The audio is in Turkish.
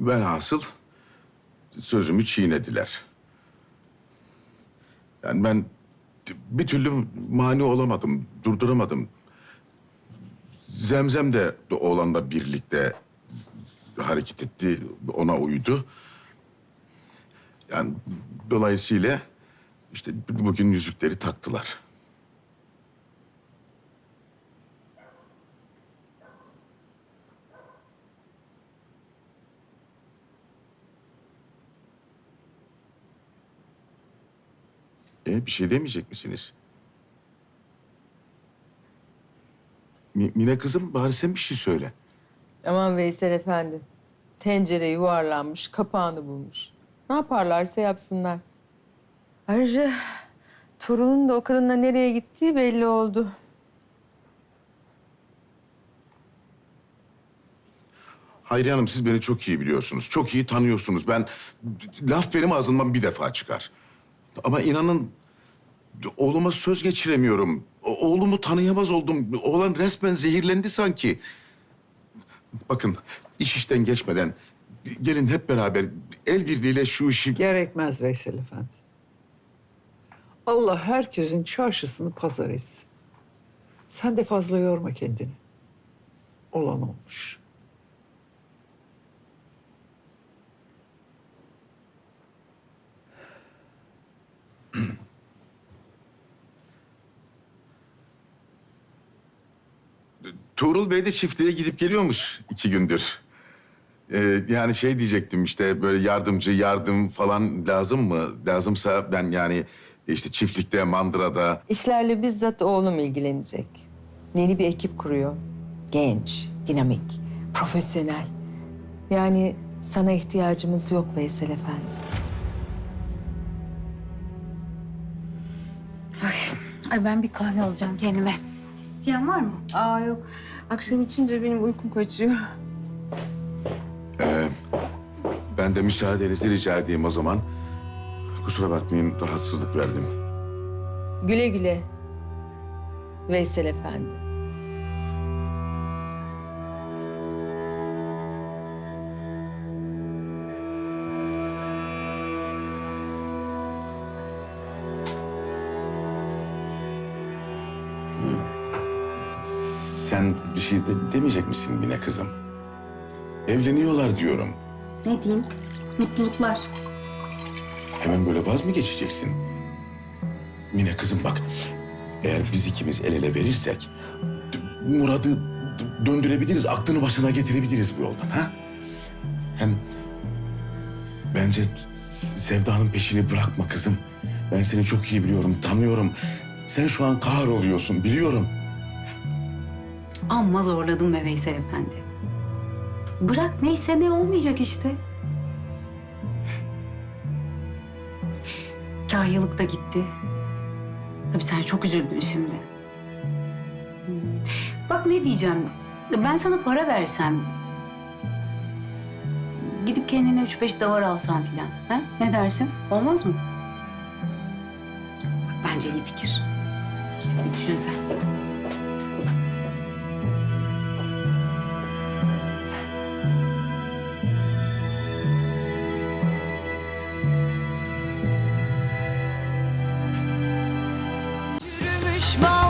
Velhasıl sözümü çiğnediler. Yani ben bir türlü mani olamadım, durduramadım. Zemzem de oğlanla birlikte hareket etti, ona uydu. Yani dolayısıyla işte bugün yüzükleri taktılar. E, bir şey demeyecek misiniz? Mi- Mine kızım bari sen bir şey söyle. Aman Veysel Efendi. Tencere yuvarlanmış, kapağını bulmuş. Ne yaparlarsa yapsınlar. Ayrıca torunun da o kadınla nereye gittiği belli oldu. Hayriye Hanım siz beni çok iyi biliyorsunuz. Çok iyi tanıyorsunuz. Ben laf benim ağzımdan bir defa çıkar. Ama inanın oğluma söz geçiremiyorum. O- oğlumu tanıyamaz oldum. Oğlan resmen zehirlendi sanki. Bakın iş işten geçmeden gelin hep beraber el birliğiyle şu işi... Gerekmez Veysel Efendi. Allah herkesin çarşısını pazar etsin. Sen de fazla yorma kendini. Olan olmuş. Tuğrul Bey de çiftliğe gidip geliyormuş iki gündür. Ee, yani şey diyecektim işte böyle yardımcı yardım falan lazım mı? Lazımsa ben yani işte çiftlikte, mandırada... İşlerle bizzat oğlum ilgilenecek. Yeni bir ekip kuruyor. Genç, dinamik, profesyonel. Yani sana ihtiyacımız yok Veysel Efendi. Ay ben bir kahve alacağım kendime. İsteyen var mı? Aa yok. Akşam içince benim uykum kaçıyor. Ben de müsaadenizi rica edeyim o zaman. Kusura bakmayın rahatsızlık verdim. Güle güle. Veysel Efendi. Sen bir şey de demeyecek misin Mine kızım? Evleniyorlar diyorum. Ne diyeyim? Mutluluklar. Hemen böyle vaz mı geçeceksin? Mine kızım bak, eğer biz ikimiz el ele verirsek... ...Murat'ı döndürebiliriz, aklını başına getirebiliriz bu yoldan ha? Hem bence Sevda'nın peşini bırakma kızım. Ben seni çok iyi biliyorum, tanıyorum. Sen şu an kahroluyorsun, biliyorum. Amma zorladım be Veysel Efendi. Bırak neyse ne olmayacak işte. Kahyalık da gitti. Tabii sen çok üzüldün şimdi. Hmm. Bak ne diyeceğim. Ben sana para versem... Gidip kendine üç beş davar alsan filan. Ha? Ne dersin? Olmaz mı? Bence iyi fikir. Bir düşün sen. düşman